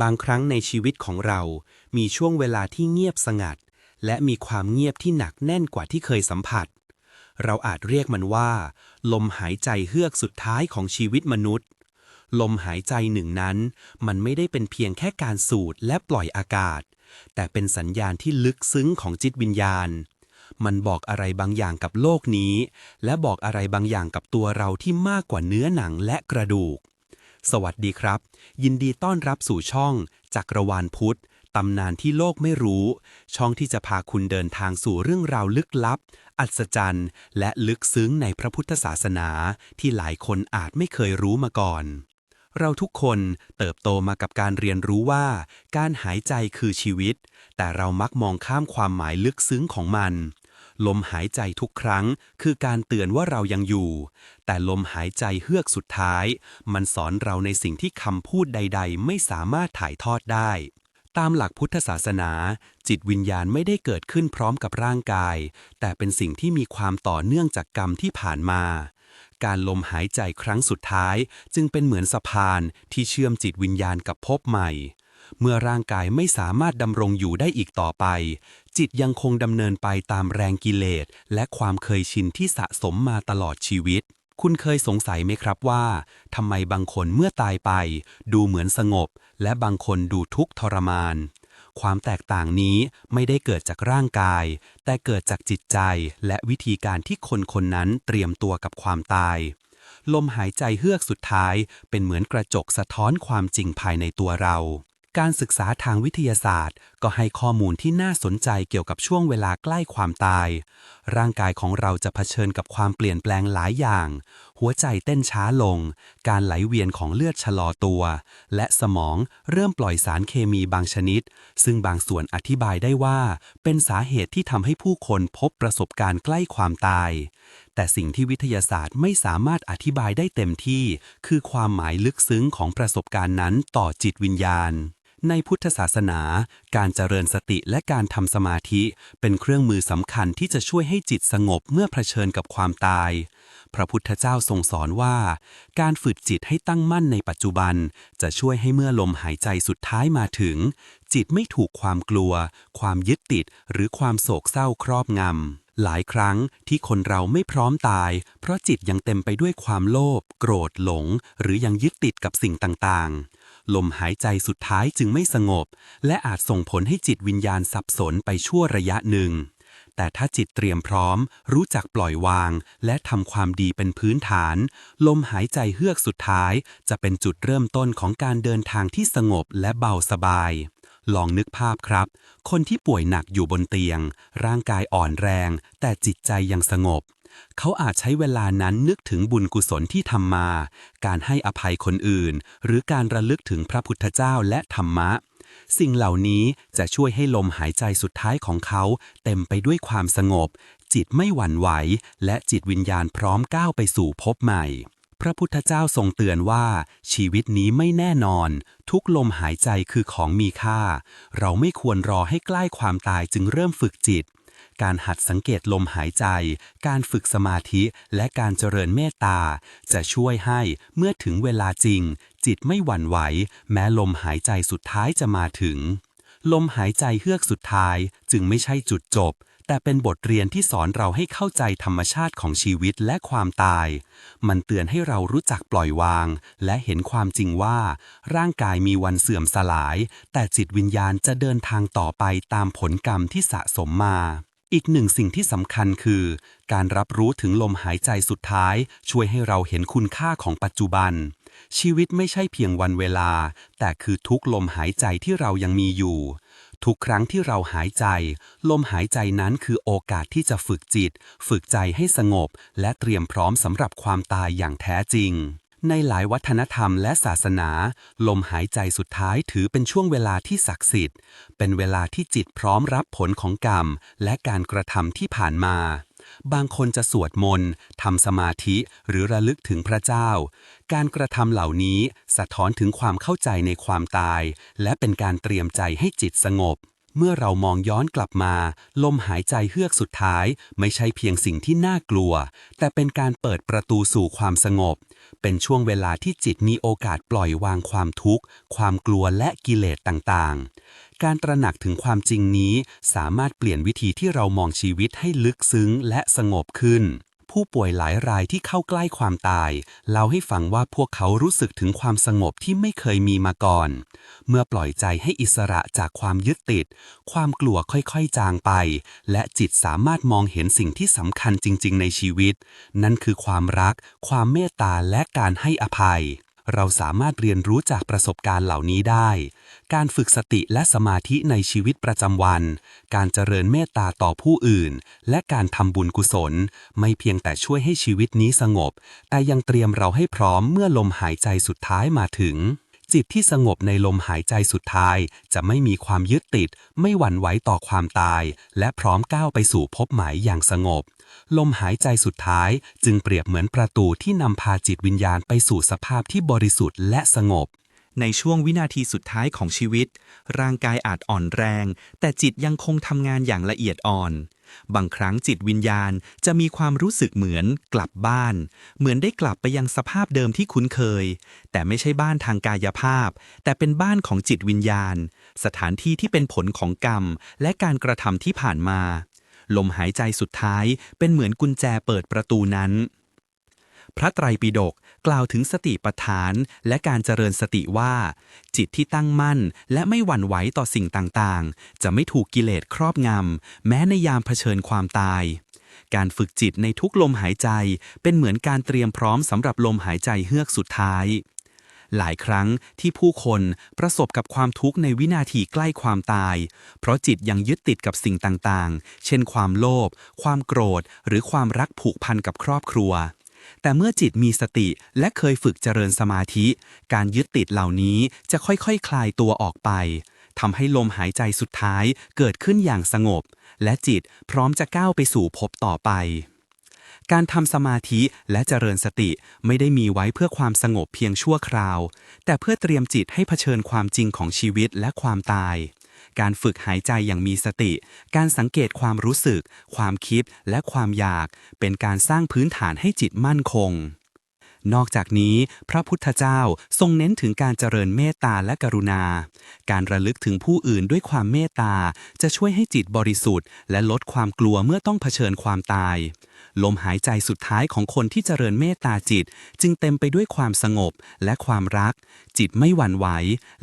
บางครั้งในชีวิตของเรา มีช่วงเวลาที่เงียบสงัด และมีความเงียบที่หนักแน่นกว่าที่เคยสัมผัส เราอาจเรียกมันว่า ลมหายใจเฮือกสุดท้ายของชีวิตมนุษย์ ลมหายใจหนึ่งนั้น มันไม่ได้เป็นเพียงแค่การสูดและปล่อยอากาศ แต่เป็นสัญญาณที่ลึกซึ้งของจิตวิญญาณ มันบอกอะไรบางอย่างกับโลกนี้ และบอกอะไรบางอย่างกับตัวเราที่มากกว่าเนื้อหนังและกระดูก สวัสดีครับ ยินดีต้อนรับสู่ช่องจักรวาลพุทธตำนานที่โลกไม่รู้ ช่องที่จะพาคุณเดินทางสู่เรื่องราวลึกลับ อัศจรรย์ และลึกซึ้งในพระพุทธศาสนาที่หลายคนอาจไม่เคยรู้มาก่อน เราทุกคนเติบโตมากับการเรียนรู้ว่า การหายใจคือชีวิต แต่เรามักมองข้ามความหมายลึกซึ้งของมัน ลมหายใจทุกครั้ง คือการเตือนว่าเรายังอยู่ แต่ลมหายใจเฮือกสุดท้าย มันสอนเราในสิ่งที่คำพูดใด ๆ ไม่สามารถถ่ายทอดได้ ตามหลักพุทธศาสนา จิตวิญญาณไม่ได้เกิดขึ้นพร้อมกับร่างกาย แต่เป็นสิ่งที่มีความต่อเนื่องจากกรรมที่ผ่านมาการลมหายใจครั้งสุดท้าย จึงเป็นเหมือนสะพานที่เชื่อมจิตวิญญาณกับภพใหม่ เมื่อร่างกายไม่สามารถดำรงอยู่ได้อีกต่อไป จิตยังคงดำเนินไปตามแรงกิเลส และความเคยชินที่สะสมมาตลอดชีวิต คุณเคยสงสัยไหมครับว่าทำไมบางคนเมื่อตายไป ดูเหมือนสงบ และบางคนดูทุกข์ทรมาน ความแตกต่างนี้ไม่ได้เกิดจากร่างกาย แต่เกิดจากจิตใจและวิธีการที่คนคนนั้นเตรียมตัวกับความตาย ลมหายใจเฮือกสุดท้ายเป็นเหมือนกระจกสะท้อนความจริงภายในตัวเรา การศึกษาทางวิทยาศาสตร์ ก็ให้ข้อมูลที่น่าสนใจเกี่ยวกับช่วงเวลาใกล้ความตาย ร่างกายของเราจะเผชิญกับความเปลี่ยนแปลงหลายอย่าง หัวใจเต้นช้าลง การไหลเวียนของเลือดชะลอตัว และสมองเริ่มปล่อยสารเคมีบางชนิด ซึ่งบางส่วนอธิบายได้ว่า เป็นสาเหตุที่ทำให้ผู้คนพบประสบการณ์ใกล้ความตาย แต่สิ่งที่วิทยาศาสตร์ไม่สามารถอธิบายได้เต็มที่ คือความหมายลึกซึ้งของประสบการณ์นั้นต่อจิตวิญญาณ ในพุทธศาสนา การเจริญสติและการทำสมาธิ เป็นเครื่องมือสำคัญที่จะช่วยให้จิตสงบเมื่อเผชิญกับความตาย พระพุทธเจ้าทรงสอนว่า การฝึกจิตให้ตั้งมั่นในปัจจุบัน จะช่วยให้เมื่อลมหายใจสุดท้ายมาถึง จิตไม่ถูกความกลัว ความยึดติด หรือความโศกเศร้าครอบงำหลายครั้งที่คนเราไม่พร้อมตาย เพราะจิตยังเต็มไปด้วยความโลภ โกรธ หลง หรือยังยึดติดกับสิ่งต่างๆ ลมหายใจสุดท้ายจึงไม่สงบ และอาจส่งผลให้จิตวิญญาณสับสนไปชั่วระยะหนึ่ง แต่ถ้าจิตเตรียมพร้อม รู้จักปล่อยวาง และทำความดีเป็นพื้นฐาน ลมหายใจเฮือกสุดท้าย จะเป็นจุดเริ่มต้นของการเดินทางที่สงบและเบาสบายลองนึกภาพครับ คนที่ป่วยหนักอยู่บนเตียง ร่างกายอ่อนแรง แต่จิตใจยังสงบ เขาอาจใช้เวลานั้นนึกถึงบุญกุศลที่ทำมา การให้อภัยคนอื่น หรือการระลึกถึงพระพุทธเจ้าและธรรมะ สิ่งเหล่านี้จะช่วยให้ลมหายใจสุดท้ายของเขา เต็มไปด้วยความสงบ จิตไม่หวั่นไหว และจิตวิญญาณพร้อมก้าวไปสู่ภพใหม่ พระพุทธเจ้าทรงเตือนว่า ชีวิตนี้ไม่แน่นอน ทุกลมหายใจคือของมีค่า เราไม่ควรรอให้ใกล้ความตายจึงเริ่มฝึกจิต การหัดสังเกตลมหายใจ การฝึกสมาธิและการเจริญเมตตา จะช่วยให้เมื่อถึงเวลาจริง จิตไม่หวั่นไหว แม้ลมหายใจสุดท้ายจะมาถึง ลมหายใจเฮือกสุดท้ายจึงไม่ใช่จุดจบแต่เป็นบทเรียนที่สอนเราให้เข้าใจธรรมชาติของชีวิตและความตาย มันเตือนให้เรารู้จักปล่อยวาง และเห็นความจริงว่า ร่างกายมีวันเสื่อมสลาย แต่จิตวิญญาณจะเดินทางต่อไปตามผลกรรมที่สะสมมา อีกหนึ่งสิ่งที่สำคัญคือ การรับรู้ถึงลมหายใจสุดท้าย ช่วยให้เราเห็นคุณค่าของปัจจุบัน ชีวิตไม่ใช่เพียงวันเวลา แต่คือทุกลมหายใจที่เรายังมีอยู่ ทุกครั้งที่เราหายใจ ลมหายใจนั้นคือโอกาสที่จะฝึกจิต ฝึกใจให้สงบ และเตรียมพร้อมสำหรับความตายอย่างแท้จริง ในหลายวัฒนธรรมและศาสนา ลมหายใจสุดท้ายถือเป็นช่วงเวลาที่ศักดิ์สิทธิ์ เป็นเวลาที่จิตพร้อมรับผลของกรรม และการกระทำที่ผ่านมา บางคนจะสวดมนต์ทำสมาธิหรือระลึกถึงพระเจ้า การกระทำเหล่านี้สะท้อนถึงความเข้าใจในความตาย และเป็นการเตรียมใจให้จิตสงบเมื่อเรามองย้อนกลับมา ลมหายใจเฮือกสุดท้าย ไม่ใช่เพียงสิ่งที่น่ากลัว แต่เป็นการเปิดประตูสู่ความสงบ เป็นช่วงเวลาที่จิตมีโอกาสปล่อยวางความทุกข์ ความกลัวและกิเลสต่างๆ การตระหนักถึงความจริงนี้สามารถเปลี่ยนวิธีที่เรามองชีวิตให้ลึกซึ้งและสงบขึ้น ผู้ป่วยหลายรายที่เข้าใกล้ความตายเล่าให้ฟังว่าพวกเขารู้สึกถึงความสงบที่ไม่เคยมีมาก่อน เมื่อปล่อยใจให้อิสระจากความยึดติด ความกลัวค่อยๆจางไป และจิตสามารถมองเห็นสิ่งที่สำคัญจริง ๆ ในชีวิต นั่นคือความรัก ความเมตตาและการให้อภัย เราสามารถเรียนรู้จากประสบการณ์เหล่านี้ได้ การฝึกสติและสมาธิในชีวิตประจำวัน การเจริญเมตตาต่อผู้อื่น และการทำบุญกุศล ไม่เพียงแต่ช่วยให้ชีวิตนี้สงบ แต่ยังเตรียมเราให้พร้อมเมื่อลมหายใจสุดท้ายมาถึง จิตที่สงบในลมหายใจสุดท้าย จะไม่มีความยึดติด ไม่หวั่นไหวต่อความตาย และพร้อมก้าวไปสู่พบหมายอย่างสงบ ลมหายใจสุดท้ายจึงเปรียบเหมือนประตูที่นำพาจิตวิญญาณไปสู่สภาพที่บริสุทธิ์และสงบ ในช่วงวินาทีสุดท้ายของชีวิต ร่างกายอาจอ่อนแรง แต่จิตยังคงทำงานอย่างละเอียดอ่อน บางครั้งจิตวิญญาณจะมีความรู้สึกเหมือนกลับบ้าน เหมือนได้กลับไปยังสภาพเดิมที่คุ้นเคย แต่ไม่ใช่บ้านทางกายภาพ แต่เป็นบ้านของจิตวิญญาณ สถานที่ที่เป็นผลของกรรม และการกระทำที่ผ่านมา ลมหายใจสุดท้ายเป็นเหมือนกุญแจเปิดประตูนั้น พระไตรปิฎกกล่าวถึงสติปัฏฐาน และการเจริญสติว่า จิตที่ตั้งมั่น และไม่หวั่นไหวต่อสิ่งต่างๆ จะไม่ถูกกิเลสครอบงำ แม้ในยามเผชิญความตาย การฝึกจิตในทุกลมหายใจเป็นเหมือนการเตรียมพร้อมสำหรับลมหายใจเฮือกสุดท้าย หลายครั้งที่ผู้คนประสบกับความทุกข์ในวินาทีใกล้ความตาย เพราะจิตยังยึดติดกับสิ่งต่างๆ เช่นความโลภความโกรธ หรือความรักผูกพันกับครอบครัว แต่เมื่อจิตมีสติและเคยฝึกเจริญสมาธิ การยึดติดเหล่านี้จะค่อยๆคคลายตัวออกไปทำให้ลมหายใจสุดท้ายเกิดขึ้นอย่างสงบ และจิตพร้อมจะก้าวไปสู่ภพต่อไป การทำสมาธิและเจริญสติไม่ได้มีไว้เพื่อความสงบเพียงชั่วคราว แต่เพื่อเตรียมจิตให้เผชิญความจริงของชีวิตและความตาย การฝึกหายใจอย่างมีสติ การสังเกตความรู้สึก ความคิดและความอยาก เป็นการสร้างพื้นฐานให้จิตมั่นคง นอกจากนี้ พระพุทธเจ้าทรงเน้นถึงการเจริญเมตตาและกรุณา การระลึกถึงผู้อื่นด้วยความเมตตาจะช่วยให้จิตบริสุทธิ์ และลดความกลัวเมื่อต้องเผชิญความตาย ลมหายใจสุดท้ายของคนที่เจริญเมตตาจิต จึงเต็มไปด้วยความสงบและความรัก จิตไม่หวั่นไหว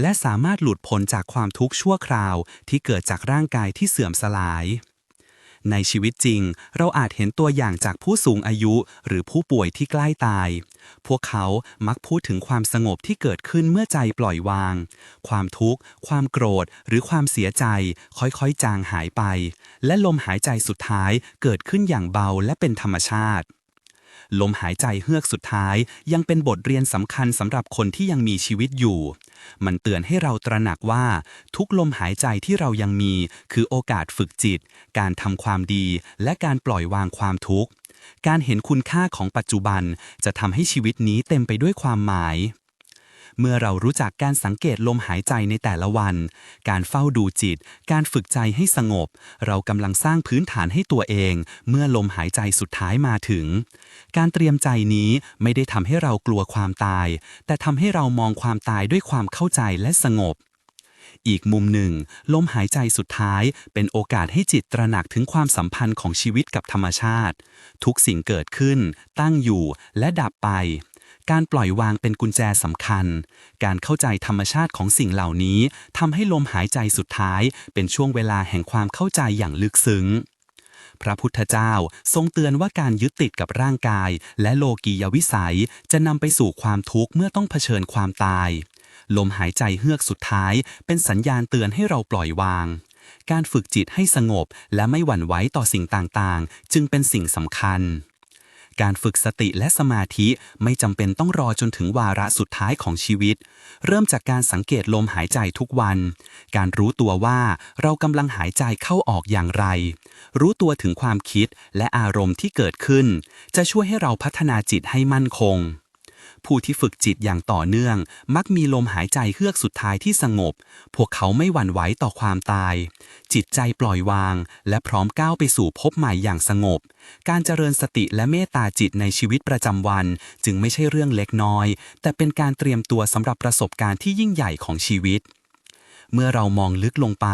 และสามารถหลุดพ้นจากความทุกข์ชั่วคราว ที่เกิดจากร่างกายที่เสื่อมสลาย ในชีวิตจริง เราอาจเห็นตัวอย่างจากผู้สูงอายุ หรือผู้ป่วยที่ใกล้ตาย พวกเขามักพูดถึงความสงบที่เกิดขึ้นเมื่อใจปล่อยวาง ความทุกข์ ความโกรธ หรือความเสียใจ ค่อยๆ จางหายไป และลมหายใจสุดท้ายเกิดขึ้นอย่างเบาและเป็นธรรมชาติ ลมหายใจเฮือกสุดท้าย ยังเป็นบทเรียนสำคัญสำหรับคนที่ยังมีชีวิตอยู่ มันเตือนให้เราตระหนักว่า ทุกลมหายใจที่เรายังมี คือโอกาสฝึกจิต การทำความดี และการปล่อยวางความทุกข์ การเห็นคุณค่าของปัจจุบันจะทำให้ชีวิตนี้เต็มไปด้วยความหมาย เมื่อเรารู้จักการสังเกตลมหายใจในแต่ละวัน การเฝ้าดูจิต การฝึกใจให้สงบ เรากำลังสร้างพื้นฐานให้ตัวเอง เมื่อลมหายใจสุดท้ายมาถึง การเตรียมใจนี้ไม่ได้ทำให้เรากลัวความตาย แต่ทำให้เรามองความตายด้วยความเข้าใจและสงบอีกมุมหนึ่ง ลมหายใจสุดท้าย เป็นโอกาสให้จิตตระหนักถึงความสัมพันธ์ของชีวิตกับธรรมชาติ ทุกสิ่งเกิดขึ้น ตั้งอยู่และดับไป การปล่อยวางเป็นกุญแจสำคัญ การเข้าใจธรรมชาติของสิ่งเหล่านี้ทำให้ลมหายใจสุดท้าย เป็นช่วงเวลาแห่งความเข้าใจอย่างลึกซึ้งพระพุทธเจ้าทรงเตือนว่าการยึดติดกับร่างกาย และโลกียวิสัยจะนำไปสู่ความทุกข์เมื่อต้องเผชิญความตาย ลมหายใจเฮือกสุดท้าย เป็นสัญญาณเตือนให้เราปล่อยวาง การฝึกจิตให้สงบและไม่หวั่นไหวต่อสิ่งต่างๆ จึงเป็นสิ่งสำคัญ การฝึกสติและสมาธิไม่จำเป็นต้องรอจนถึงวาระสุดท้ายของชีวิต เริ่มจากการสังเกตลมหายใจทุกวัน การรู้ตัวว่าเรากำลังหายใจเข้าออกอย่างไร รู้ตัวถึงความคิดและอารมณ์ที่เกิดขึ้น จะช่วยให้เราพัฒนาจิตให้มั่นคง ผู้ที่ฝึกจิตอย่างต่อเนื่อง มักมีลมหายใจเฮือกสุดท้ายที่สงบ พวกเขาไม่หวั่นไหวต่อความตาย จิตใจปล่อยวาง และพร้อมก้าวไปสู่พบใหม่อย่างสงบ การเจริญสติและเมตตาจิตในชีวิตประจำวัน จึงไม่ใช่เรื่องเล็กน้อย แต่เป็นการเตรียมตัวสำหรับประสบการณ์ที่ยิ่งใหญ่ของชีวิต เมื่อเรามองลึกลงไป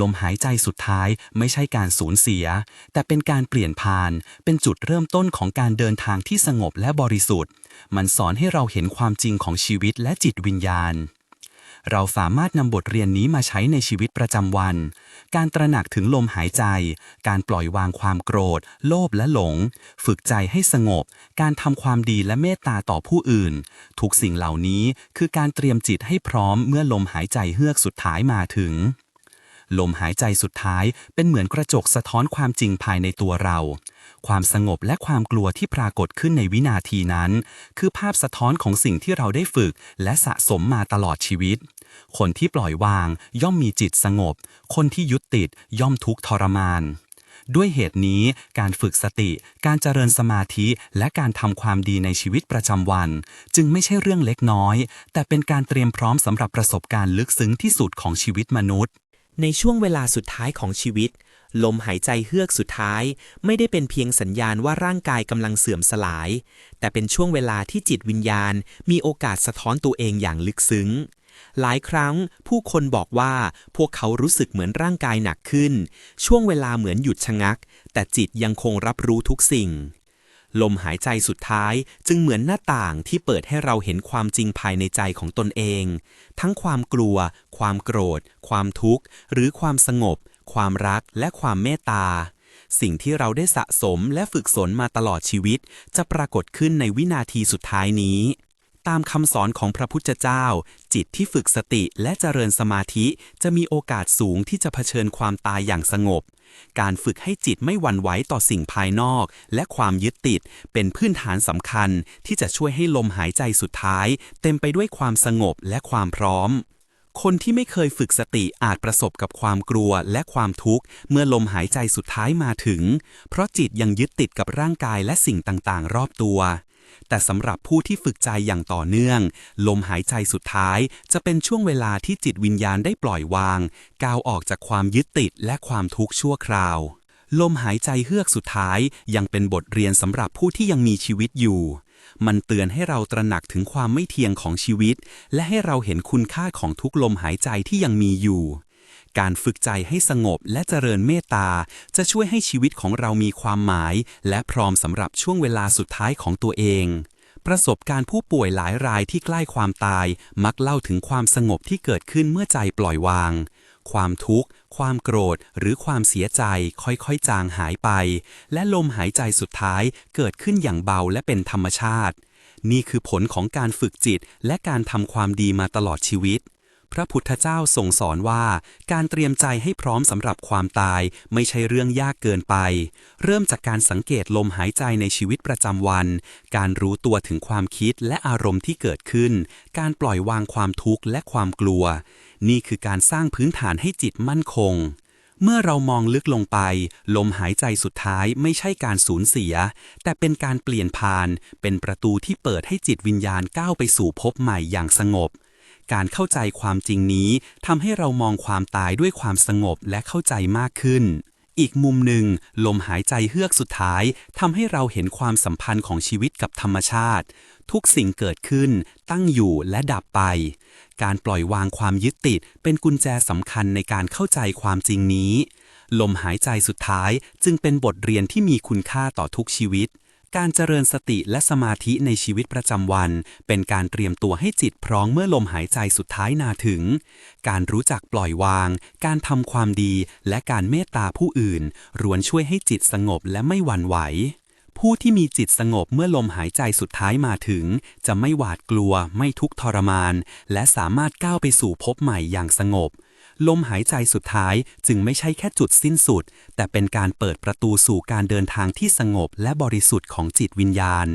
ลมหายใจสุดท้ายไม่ใช่การสูญเสีย แต่เป็นการเปลี่ยนผ่าน เป็นจุดเริ่มต้นของการเดินทางที่สงบและบริสุทธิ์ มันสอนให้เราเห็นความจริงของชีวิตและจิตวิญญาณ เราสามารถนำบทเรียนนี้มาใช้ในชีวิตประจำวัน การตระหนักถึงลมหายใจ การปล่อยวางความโกรธ โลภและหลง ฝึกใจให้สงบ การทำความดีและเมตตาต่อผู้อื่น ทุกสิ่งเหล่านี้คือการเตรียมจิตให้พร้อมเมื่อลมหายใจเฮือกสุดท้ายมาถึงลมหายใจสุดท้ายเป็นเหมือนกระจกสะท้อนความจริงภายในตัวเรา ความสงบและความกลัวที่ปรากฏขึ้นในวินาทีนั้น คือภาพสะท้อนของสิ่งที่เราได้ฝึกและสะสมมาตลอดชีวิต คนที่ปล่อยวางย่อมมีจิตสงบ คนที่ยึดติดย่อมทุกข์ทรมาน ด้วยเหตุนี้การฝึกสติ การเจริญสมาธิและการทำความดีในชีวิตประจำวัน จึงไม่ใช่เรื่องเล็กน้อย แต่เป็นการเตรียมพร้อมสำหรับประสบการณ์ลึกซึ้งที่สุดของชีวิตมนุษย์ ในช่วงเวลาสุดท้ายของชีวิต ลมหายใจเฮือกสุดท้าย ไม่ได้เป็นเพียงสัญญาณว่าร่างกายกำลังเสื่อมสลาย แต่เป็นช่วงเวลาที่จิตวิญญาณ มีโอกาสสะท้อนตัวเองอย่างลึกซึ้ง หลายครั้งผู้คนบอกว่าพวกเขารู้สึกเหมือนร่างกายหนักขึ้น ช่วงเวลาเหมือนหยุดชะงัก แต่จิตยังคงรับรู้ทุกสิ่ง ลมหายใจสุดท้ายจึงเหมือนหน้าต่างที่เปิดให้เราเห็นความจริงภายในใจของตนเอง ทั้งความกลัว ความโกรธ ความทุกข์ หรือความสงบ ความรักและความเมตตาสิ่งที่เราได้สะสมและฝึกสนมาตลอดชีวิต จะปรากฏขึ้นในวินาทีสุดท้ายนี้ ตามคำสอนของพระพุทธเจ้า จิตที่ฝึกสติและเจริญสมาธิจะมีโอกาสสูงที่จะเผชิญความตายอย่างสงบ การฝึกให้จิตไม่หวั่นไหวต่อสิ่งภายนอก และความยึดติด เป็นพื้นฐานสำคัญ ที่จะช่วยให้ลมหายใจสุดท้าย เต็มไปด้วยความสงบและความพร้อมคนที่ไม่เคยฝึกสติอาจประสบกับความกลัวและความทุกข์ เมื่อลมหายใจสุดท้ายมาถึง เพราะจิตยังยึดติดกับร่างกายและสิ่งต่างๆ รอบตัว แต่สำหรับผู้ที่ฝึกใจอย่างต่อเนื่อง ลมหายใจสุดท้าย จะเป็นช่วงเวลาที่จิตวิญญาณได้ปล่อยวาง ก้าวออกจากความยึดติดและความทุกข์ชั่วคราว ลมหายใจเฮือกสุดท้าย ยังเป็นบทเรียนสำหรับผู้ที่ยังมีชีวิตอยู่ มันเตือนให้เราตระหนักถึงความไม่เที่ยงของชีวิต และให้เราเห็นคุณค่าของทุกลมหายใจที่ยังมีอยู่ การฝึกใจให้สงบและเจริญเมตตา จะช่วยให้ชีวิตของเรามีความหมาย และพร้อมสำหรับช่วงเวลาสุดท้ายของตัวเองประสบการณ์ผู้ป่วยหลายรายที่ใกล้ความตาย มักเล่าถึงความสงบที่เกิดขึ้นเมื่อใจปล่อยวาง ความทุกข์ ความโกรธ หรือความเสียใจค่อยๆ จางหายไป และลมหายใจสุดท้ายเกิดขึ้นอย่างเบาและเป็นธรรมชาติ นี่คือผลของการฝึกจิตและการทำความดีมาตลอดชีวิต พระพุทธเจ้าทรงสอนว่า การเตรียมใจให้พร้อมสำหรับความตายไม่ใช่เรื่องยากเกินไป เริ่มจากการสังเกตลมหายใจในชีวิตประจำวัน การรู้ตัวถึงความคิดและอารมณ์ที่เกิดขึ้น การปล่อยวางความทุกข์และความกลัว นี่คือการสร้างพื้นฐานให้จิตมั่นคงเมื่อเรามองลึกลงไป ลมหายใจสุดท้ายไม่ใช่การสูญเสีย แต่เป็นการเปลี่ยนผ่าน เป็นประตูที่เปิดให้จิตวิญญาณก้าวไปสู่ภพใหม่อย่างสงบ การเข้าใจความจริงนี้ทำให้เรามองความตายด้วยความสงบและเข้าใจมากขึ้น อีกมุมหนึ่ง ลมหายใจเฮือกสุดท้ายทำให้เราเห็นความสัมพันธ์ของชีวิตกับธรรมชาติ ทุกสิ่งเกิดขึ้น ตั้งอยู่และดับไป การปล่อยวางความยึดติด เป็นกุญแจสำคัญในการเข้าใจความจริงนี้ ลมหายใจสุดท้ายจึงเป็นบทเรียนที่มีคุณค่าต่อทุกชีวิต การเจริญสติและสมาธิในชีวิตประจำวัน เป็นการเตรียมตัวให้จิตพร้อมเมื่อลมหายใจสุดท้ายนาถึง การรู้จักปล่อยวาง การทำความดี และการเมตตาผู้อื่นรวนช่วยให้จิตสงบและไม่หวั่นไหว ผู้ที่มีจิตสงบเมื่อลมหายใจสุดท้ายมาถึง จะไม่หวาดกลัว ไม่ทุกข์ทรมาน และสามารถก้าวไปสู่ภพใหม่อย่างสงบ ลมหายใจสุดท้ายจึงไม่ใช่แค่จุดสิ้นสุด แต่เป็นการเปิดประตูสู่การเดินทางที่สงบและบริสุทธิ์ของจิตวิญญาณ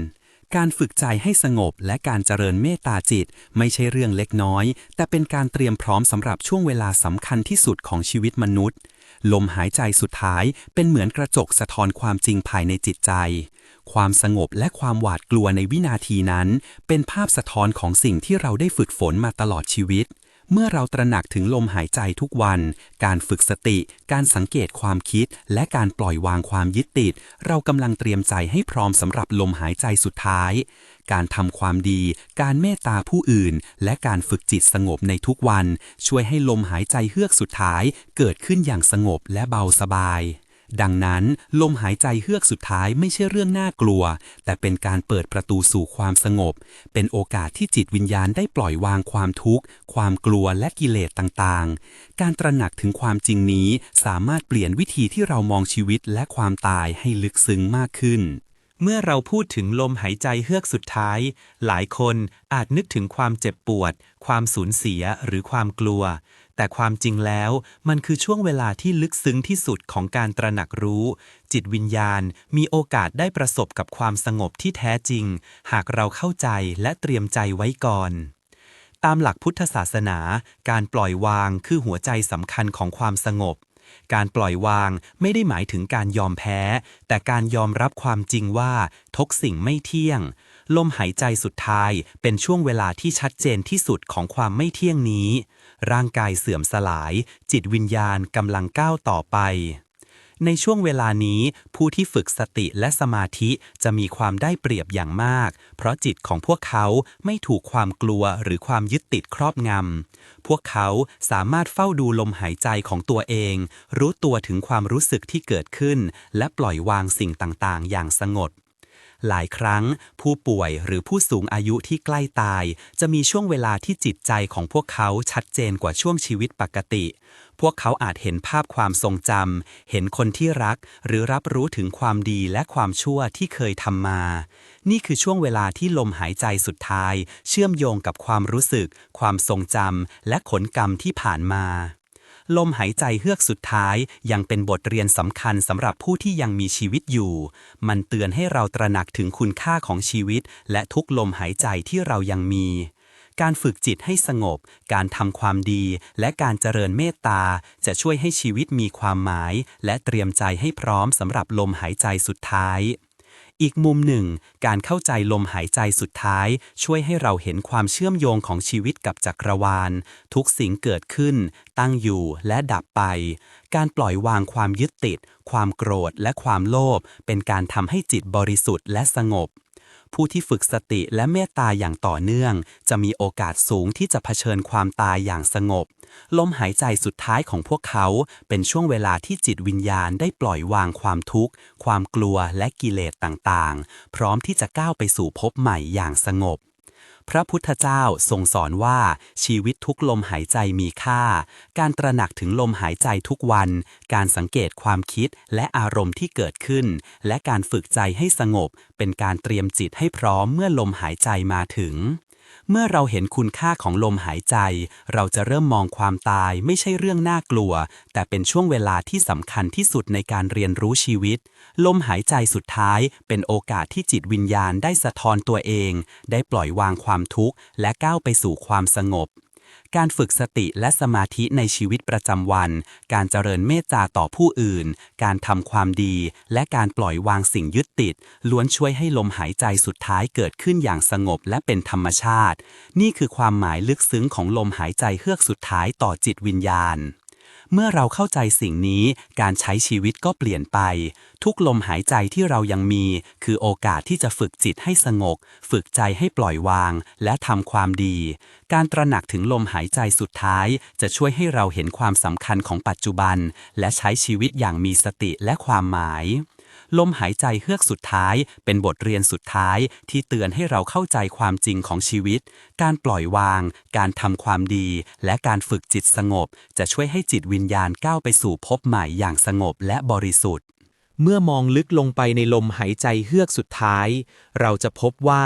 การฝึกใจให้สงบและการเจริญเมตตาจิต ไม่ใช่เรื่องเล็กน้อย แต่เป็นการเตรียมพร้อมสำหรับช่วงเวลาสำคัญที่สุดของชีวิตมนุษย์ ลมหายใจสุดท้ายเป็นเหมือนกระจกสะท้อนความจริงภายในจิตใจความสงบและความหวาดกลัวในวินาทีนั้น เป็นภาพสะท้อนของสิ่งที่เราได้ฝึกฝนมาตลอดชีวิต เมื่อเราตระหนักถึงลมหายใจทุกวัน การฝึกสติ การสังเกตความคิด และการปล่อยวางความยึดติด เรากำลังเตรียมใจให้พร้อมสำหรับลมหายใจสุดท้าย การทำความดี การเมตตาผู้อื่น และการฝึกจิตสงบในทุกวัน ช่วยให้ลมหายใจเฮือกสุดท้าย เกิดขึ้นอย่างสงบและเบาสบาย ดังนั้นลมหายใจเฮือกสุดท้ายไม่ใช่เรื่องน่ากลัว แต่เป็นการเปิดประตูสู่ความสงบ เป็นโอกาสที่จิตวิญญาณได้ปล่อยวางความทุกข์ ความกลัวและกิเลสต่างๆ การตระหนักถึงความจริงนี้สามารถเปลี่ยนวิธีที่เรามองชีวิตและความตายให้ลึกซึ้งมากขึ้น เมื่อเราพูดถึงลมหายใจเฮือกสุดท้าย หลายคนอาจนึกถึงความเจ็บปวด ความสูญเสียหรือความกลัว แต่ความจริงแล้วมันคือช่วงเวลาที่ลึกซึ้งที่สุดของการตระหนักรู้ จิตวิญญาณมีโอกาสได้ประสบกับความสงบที่แท้จริง หากเราเข้าใจและเตรียมใจไว้ก่อน ตามหลักพุทธศาสนา การปล่อยวางคือหัวใจสำคัญของความสงบ การปล่อยวางไม่ได้หมายถึงการยอมแพ้ แต่การยอมรับความจริงว่าทุกสิ่งไม่เที่ยงลมหายใจสุดท้ายเป็นช่วงเวลาที่ชัดเจนที่สุดของความไม่เที่ยงนี้ ร่างกายเสื่อมสลาย จิตวิญญาณกำลังก้าวต่อไป ในช่วงเวลานี้ ผู้ที่ฝึกสติและสมาธิจะมีความได้เปรียบอย่างมาก เพราะจิตของพวกเขาไม่ถูกความกลัวหรือความยึดติดครอบงำพวกเขาสามารถเฝ้าดูลมหายใจของตัวเอง รู้ตัวถึงความรู้สึกที่เกิดขึ้น และปล่อยวางสิ่งต่างๆ อย่างสงบ หลายครั้ง ผู้ป่วยหรือผู้สูงอายุที่ใกล้ตาย จะมีช่วงเวลาที่จิตใจของพวกเขาชัดเจนกว่าช่วงชีวิตปกติ พวกเขาอาจเห็นภาพความทรงจำเห็นคนที่รัก หรือรับรู้ถึงความดีและความชั่วที่เคยทำมา นี่คือช่วงเวลาที่ลมหายใจสุดท้าย เชื่อมโยงกับความรู้สึก ความทรงจำและขนกรรมที่ผ่านมา ลมหายใจเฮือกสุดท้ายยังเป็นบทเรียนสำคัญสำหรับผู้ที่ยังมีชีวิตอยู่ มันเตือนให้เราตระหนักถึงคุณค่าของชีวิต และทุกลมหายใจที่เรายังมี การฝึกจิตให้สงบ การทำความดี และการเจริญเมตตา จะช่วยให้ชีวิตมีความหมาย และเตรียมใจให้พร้อมสำหรับลมหายใจสุดท้าย อีกมุมหนึ่ง การเข้าใจลมหายใจสุดท้าย ช่วยให้เราเห็นความเชื่อมโยงของชีวิตกับจักรวาล ทุกสิ่งเกิดขึ้น ตั้งอยู่และดับไป การปล่อยวางความยึดติด ความโกรธและความโลภเป็นการทำให้จิตบริสุทธิ์และสงบผู้ที่ฝึกสติและเมตตาอย่างต่อเนื่อง จะมีโอกาสสูงที่จะเผชิญความตายอย่างสงบ ลมหายใจสุดท้ายของพวกเขาเป็นช่วงเวลาที่จิตวิญญาณได้ปล่อยวางความทุกข์ ความกลัวและกิเลสต่างๆ พร้อมที่จะก้าวไปสู่ภพใหม่อย่างสงบพระพุทธเจ้าทรงสอนว่าชีวิตทุกลมหายใจมีค่า การตระหนักถึงลมหายใจทุกวัน การสังเกตความคิดและอารมณ์ที่เกิดขึ้น และการฝึกใจให้สงบ เป็นการเตรียมจิตให้พร้อมเมื่อลมหายใจมาถึง เมื่อเราเห็นคุณค่าของลมหายใจ เราจะเริ่มมองความตายไม่ใช่เรื่องน่ากลัว แต่เป็นช่วงเวลาที่สำคัญที่สุดในการเรียนรู้ชีวิต ลมหายใจสุดท้าย เป็นโอกาสที่จิตวิญญาณได้สะท้อนตัวเอง ได้ปล่อยวางความทุกข์ และก้าวไปสู่ความสงบ การฝึกสติและสมาธิในชีวิตประจำวัน การเจริญเมตตาต่อผู้อื่น การทำความดี และการปล่อยวางสิ่งยึดติด ล้วนช่วยให้ลมหายใจสุดท้ายเกิดขึ้นอย่างสงบและเป็นธรรมชาติ นี่คือความหมายลึกซึ้งของลมหายใจเฮือกสุดท้ายต่อจิตวิญญาณ เมื่อเราเข้าใจสิ่งนี้การใช้ชีวิตก็เปลี่ยนไป ทุกลมหายใจที่เรายังมี คือโอกาสที่จะฝึกจิตให้สงบฝึกใจให้ปล่อยวาง และทำความดี การตระหนักถึงลมหายใจสุดท้าย จะช่วยให้เราเห็นความสำคัญของปัจจุบัน และใช้ชีวิตอย่างมีสติและความหมาย ลมหายใจเฮือกสุดท้าย เป็นบทเรียนสุดท้ายที่เตือนให้เราเข้าใจความจริงของชีวิต การปล่อยวาง การทำความดี และการฝึกจิตสงบ จะช่วยให้จิตวิญญาณก้าวไปสู่ภพใหม่อย่างสงบและบริสุทธิ์ เมื่อมองลึกลงไปในลมหายใจเฮือกสุดท้าย เราจะพบว่า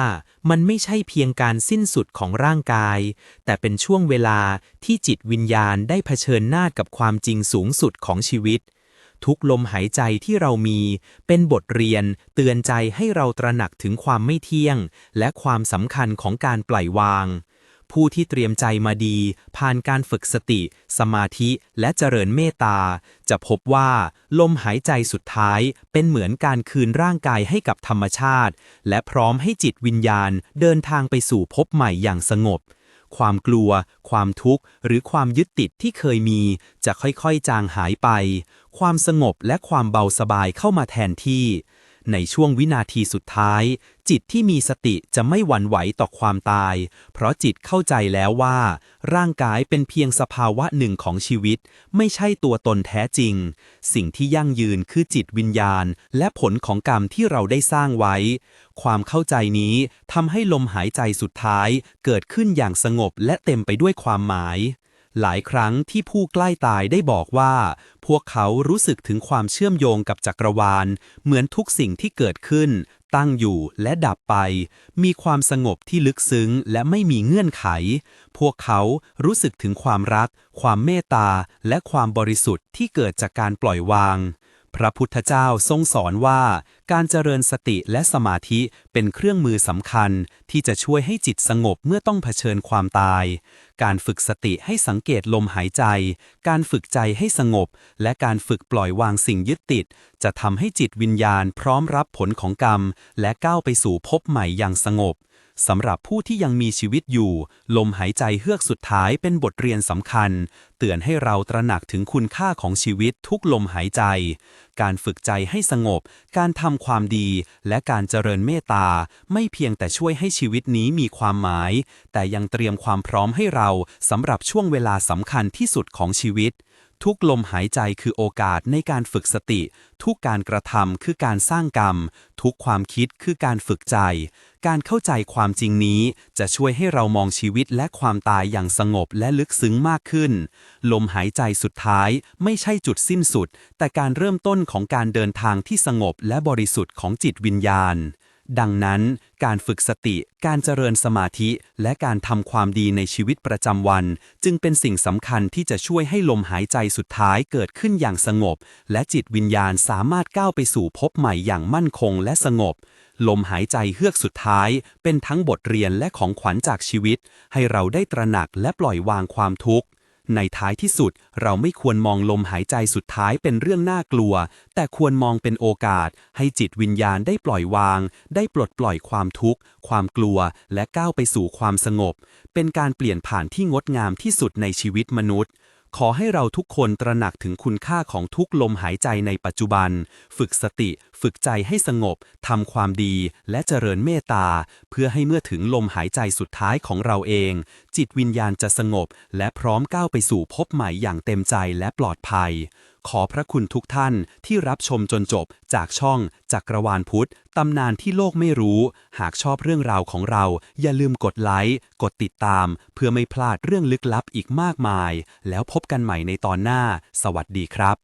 มันไม่ใช่เพียงการสิ้นสุดของร่างกาย แต่เป็นช่วงเวลาที่จิตวิญญาณได้เผชิญหน้ากับความจริงสูงสุดของชีวิต ทุกลมหายใจที่เรามี เป็นบทเรียนเตือนใจให้เราตระหนักถึงความไม่เที่ยง และความสำคัญของการปล่อยวาง ผู้ที่เตรียมใจมาดี ผ่านการฝึกสติ สมาธิและเจริญเมตตา จะพบว่า ลมหายใจสุดท้ายเป็นเหมือนการคืนร่างกายให้กับธรรมชาติ และพร้อมให้จิตวิญญาณเดินทางไปสู่ภพใหม่อย่างสงบ ความกลัว ความทุกข์ หรือความยึดติดที่เคยมี จะค่อยๆ จางหายไป ความสงบและความเบาสบายเข้ามาแทนที่ ในช่วงวินาทีสุดท้าย จิตที่มีสติจะไม่หวั่นไหวต่อความตาย เพราะจิตเข้าใจแล้วว่า ร่างกายเป็นเพียงสภาวะหนึ่งของชีวิต ไม่ใช่ตัวตนแท้จริง สิ่งที่ยั่งยืนคือจิตวิญญาณ และผลของกรรมที่เราได้สร้างไว้ ความเข้าใจนี้ทำให้ลมหายใจสุดท้าย เกิดขึ้นอย่างสงบและเต็มไปด้วยความหมาย หลายครั้งที่ผู้ใกล้ตายได้บอกว่า พวกเขารู้สึกถึงความเชื่อมโยงกับจักรวาล เหมือนทุกสิ่งที่เกิดขึ้น ตั้งอยู่และดับไป มีความสงบที่ลึกซึ้งและไม่มีเงื่อนไข พวกเขารู้สึกถึงความรัก ความเมตตา และความบริสุทธิ์ที่เกิดจากการปล่อยวาง พระพุทธเจ้าทรงสอนว่า การเจริญสติและสมาธิเป็นเครื่องมือสำคัญ ที่จะช่วยให้จิตสงบเมื่อต้องเผชิญความตาย การฝึกสติให้สังเกตลมหายใจ การฝึกใจให้สงบ และการฝึกปล่อยวางสิ่งยึดติด จะทำให้จิตวิญญาณพร้อมรับผลของกรรม และก้าวไปสู่ภพใหม่อย่างสงบ สำหรับผู้ที่ยังมีชีวิตอยู่ ลมหายใจเฮือกสุดท้ายเป็นบทเรียนสำคัญ เตือนให้เราตระหนักถึงคุณค่าของชีวิตทุกลมหายใจ การฝึกใจให้สงบ การทำความดี และการเจริญเมตตา ไม่เพียงแต่ช่วยให้ชีวิตนี้มีความหมาย แต่ยังเตรียมความพร้อมให้เราสำหรับช่วงเวลาสำคัญที่สุดของชีวิต ทุกลมหายใจคือโอกาสในการฝึกสติ ทุกการกระทำคือการสร้างกรรม ทุกความคิดคือการฝึกใจ การเข้าใจความจริงนี้ จะช่วยให้เรามองชีวิตและความตายอย่างสงบและลึกซึ้งมากขึ้น ลมหายใจสุดท้ายไม่ใช่จุดสิ้นสุด แต่การเริ่มต้นของการเดินทางที่สงบและบริสุทธิ์ของจิตวิญญาณ ดังนั้น การฝึกสติ การเจริญสมาธิ และการทำความดีในชีวิตประจำวัน จึงเป็นสิ่งสำคัญที่จะช่วยให้ลมหายใจสุดท้ายเกิดขึ้นอย่างสงบ และจิตวิญญาณสามารถก้าวไปสู่ภพใหม่อย่างมั่นคงและสงบ ลมหายใจเฮือกสุดท้าย เป็นทั้งบทเรียนและของขวัญจากชีวิต ให้เราได้ตระหนักและปล่อยวางความทุกข์ ในท้ายที่สุด เราไม่ควรมองลมหายใจสุดท้ายเป็นเรื่องน่ากลัว แต่ควรมองเป็นโอกาส ให้จิตวิญญาณได้ปล่อยวาง ได้ปลดปล่อยความทุกข์ ความกลัว และก้าวไปสู่ความสงบ เป็นการเปลี่ยนผ่านที่งดงามที่สุดในชีวิตมนุษย์ขอให้เราทุกคนตระหนักถึงคุณค่าของทุกลมหายใจในปัจจุบัน ฝึกสติ ฝึกใจให้สงบ ทำความดี และเจริญเมตตา เพื่อให้เมื่อถึงลมหายใจสุดท้ายของเราเอง จิตวิญญาณจะสงบ และพร้อมก้าวไปสู่ภพใหม่อย่างเต็มใจและปลอดภัย ขอพระคุณทุกท่านที่รับชมจนจบจากช่องจักรวาลพุทธตำนานที่โลกไม่รู้ หากชอบเรื่องราวของเรา อย่าลืมกดไลค์กดติดตาม เพื่อไม่พลาดเรื่องลึกลับอีกมากมาย แล้วพบกันใหม่ในตอนหน้า สวัสดีครับ